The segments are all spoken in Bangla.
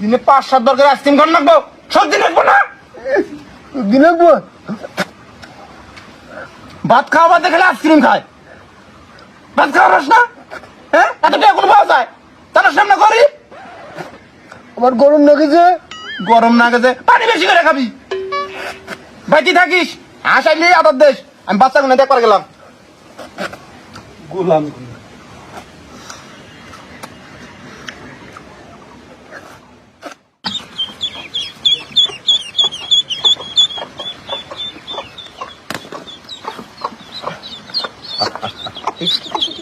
দিনে পাঁচ সাত দরকার আইসক্রিম খান রাখব সব দিন রাখব না? দিনে ভাত খাওয়া বাদ খেলে আইসক্রিম খায়। ভাত খাওয়া রস না? হ্যাঁ? এত টাকা কোনো পাওয়া যায়? তার সামনে করি? আমার গরম লাগেছে গরম না গেছে পানি বেশি করে খাবি। বাইতে থাকিস? আসাইলে আদর দেশ। আমি বাচ্চা গুলো দেখ করে গেলাম।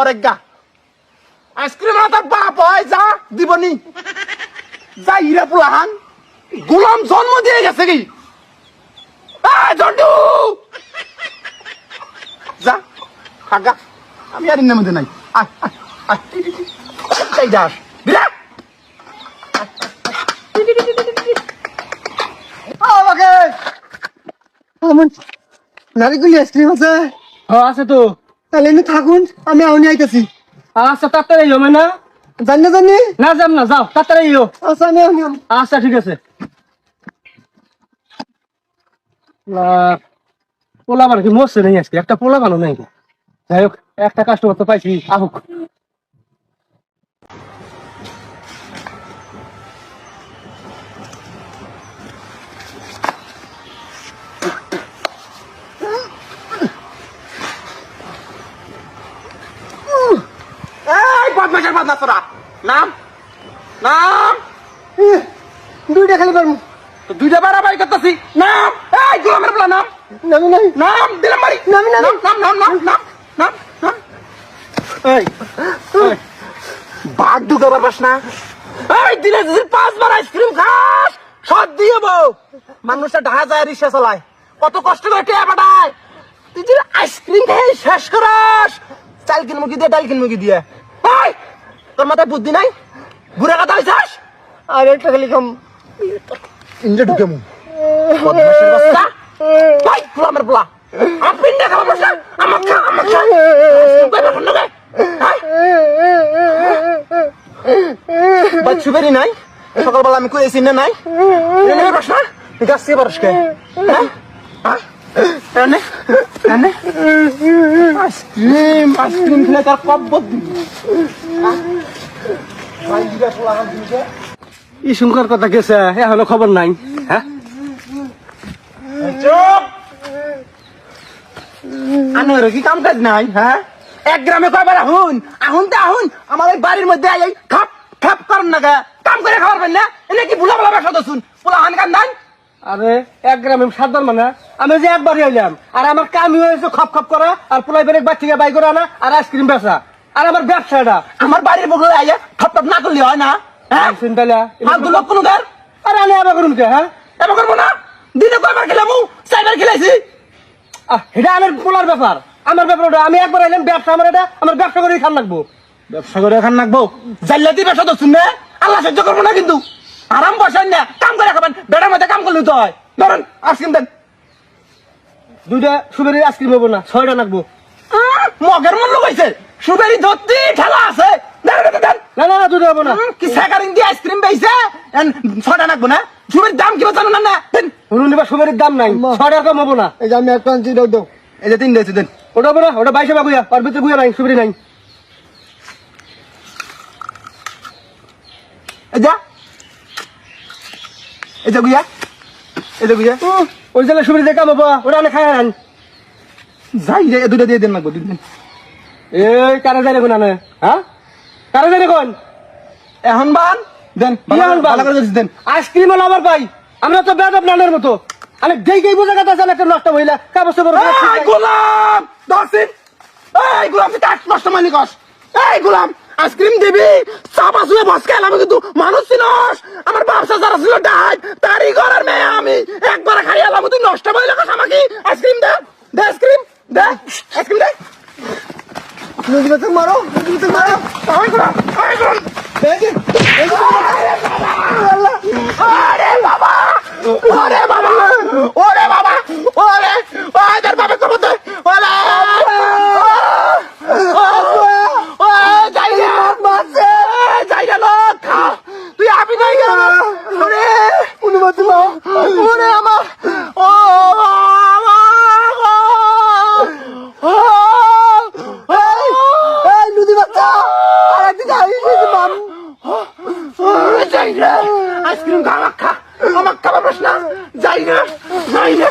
মরে গা। আইসক্রিম তার বাপ হয় যা দিবনি। যা ইরা পুলাহান গোলাম জন্ম দিয়ে গেছে কি? যা খাগা আমি আর ইন্নের মধ্যে নাই। যাস বিরাট নারিকুলি আইসক্রিম আছে? আছে তো। তাহলে এনে থাকুন আমি আউনি আইতেছি। আচ্ছা তাড়াতাড়ি এলো না জানি না জানি। না যাম না যাও তাড়াতাড়ি এলো আচ্ছা আমি আউনি। আচ্ছা ঠিক আছে। পোলা মানে কি মরছে নেই আজকে? একটা পোলা বানো নাই যাই হোক একটা কাস্টমার তো পাইছি আহুক। বদমাশের বদমাশ তোরা। নাম। নাম। দুইটা খালি পারব তো দুইটা বাড়াবাড়ি করতেছি। নাম। এই গোলামের বলা নাম। নামি নাই নাম দিলাম বাড়ি। নাম, নাম। নাম নাম নাম নাম নাম নাম এই। পাস না। এই দিনে যদি পাঁচবার আইসক্রিম খাস সব দিয়ে বউ। মানুষটা ঢাকা যায় রিক্সা চালায়। কত কষ্ট করে টেয়া পাঠায়। তুই যদি আইসক্রিম খেয়ে শেষ করাস চাল কিন মুখি দিয়ে ডাল কিন মুখি দিয়ে? তোর মাথায় বুদ্ধি নাই? ঘুরে কথা হয়েছিস আর একটা খালি খাম। ইঞ্জে ঢুকে মু। বদমাশের বাচ্চা? ভাই গোলামের পোলা আমার পিন্ডে খাবার বসা? আমার খা আমার খা। কই বাখন নগে বাচ্চু বেরি নাই? সকালবেলা আমি কই এসি না নাই? বস গাছ থেকে বরস কে? হ্যাঁ? আইসক্রিম আইসক্রিম খেলে তার দিবা। দিকে ই শুনকার কথা গেছে এখনও খবর নাই হ্যাঁ? চুপ! আনোর কি কাম কাজ নাই হ্যাঁ? এক গ্রামে কয়বার আহুন? আহুন তো আহুন আমার ওই বাড়ির মধ্যে আই খাপ খাপ করেন না কাম করে খাবার না? এনে কি বুলা বুলা ব্যবসা পোলা হান কান নাই? আরে এক গ্রামে সাধারণ মানে আমি যে একবারই এলাম আর আমার কামই হয়েছে খপ খপ করা আর পোলাই বেরেক বাচ্চাকে বাই করে আনা আর আইসক্রিম বেচা। আর আমার ব্যবসাটা আমার বাড়ির বগলে আইয়া ঠপ ঠপ না করলে হয় না হ্যাঁ? চিন্তালা ফালতু লোক কোনো গার আরে আমি আবার করুন কে হ্যাঁ? এবার করব না। দিনে কয়বার খেলামু? চাইবার খেলাইছি। আহ, এটা আমার পোলার ব্যাপার। আমার ব্যাপার ওটা আমি একবার এলাম ব্যবসা আমার এটা আমার ব্যবসা করেই খান লাগবো। ব্যবসা করে এখন নাকবো জাল্লাতি ব্যবসা দছুন না আল্লাহ সহ্য করব না কিন্তু। আরাম বসেন না কাম করে খাবেন। বেড়ার মধ্যে কাম করলে তো হয়। ধরেন আইসক্রিম দেন। দুইটা সুবেরি আইসক্রিম হব না ছয়টা লাগবো। মগের মূল্য কইছে। সুবেরি ধরতি ঠেলা আছে। না না না দুইটা হব না। কি স্যাকারিং দিয়ে আইসক্রিম বেইছে? ছটা নাকবো না? সুবেরির দাম কি জানো না না দেন। এবার সুবেরির দাম নাই। কম হব না। এই যে আমি একটা আনছি দাও দাও। এই যে তিন দিয়েছি দেন। ওটা হব না ওটা বাইশে বাগুয়া ওর ভিতরে গুয়া নাই সুবেরি নাই। যা। এই যে। গুইয়া এই ওই জেলে সুবিধা দিয়ে কামাবো ওরা অনেক খায় আন। যাই রে দিয়ে দেন লাগবো দিন। এই কারা কোন আনে? হ্যাঁ? কারা যায় কোন? এখন বান দেন? ভালো করে দেন। আইসক্রিম হলো আমার ভাই আমরা তো বেদ আপনার মতো। আরে যেই যেই বোঝা কথা একটা নষ্ট হইলা কাগজ গোলাম! দর্শিন এই গোলাম তুই নষ্ট মানি কস। এই গোলাম! আইসক্রিম দিবি? চাপা শুয়ে বস খেলাম কিন্তু মানুষ চিনস আমার ব্যবসা যারা ছিল ডাই তারই ঘরের মেয়ে আমি। একবার খাই এলাম, তুই নষ্ট মাইলে কস আমাকে। আইসক্রিম দে দে আইসক্রিম দে আইসক্রিম দে। নদী বাচ্চা মারো নদী বাচ্চা মারো ওই গোলাম ওই গোলাম আরে বাবা ওরে বাবা ওরে বাবা ওরে ওদের বাবা কব তো ওরে ও যাই না মাসে যাই না লোক খা তুই আপনি যাই না ওরে নদী বাচ্চা মারো ওরে আমার ও এই নদী বাচ্চা আর একদিকে আইসি মাম যাই না আইসক্রিম খা আমাকে খা আমাকে খাবার প্রশ্ন যাই না যাই না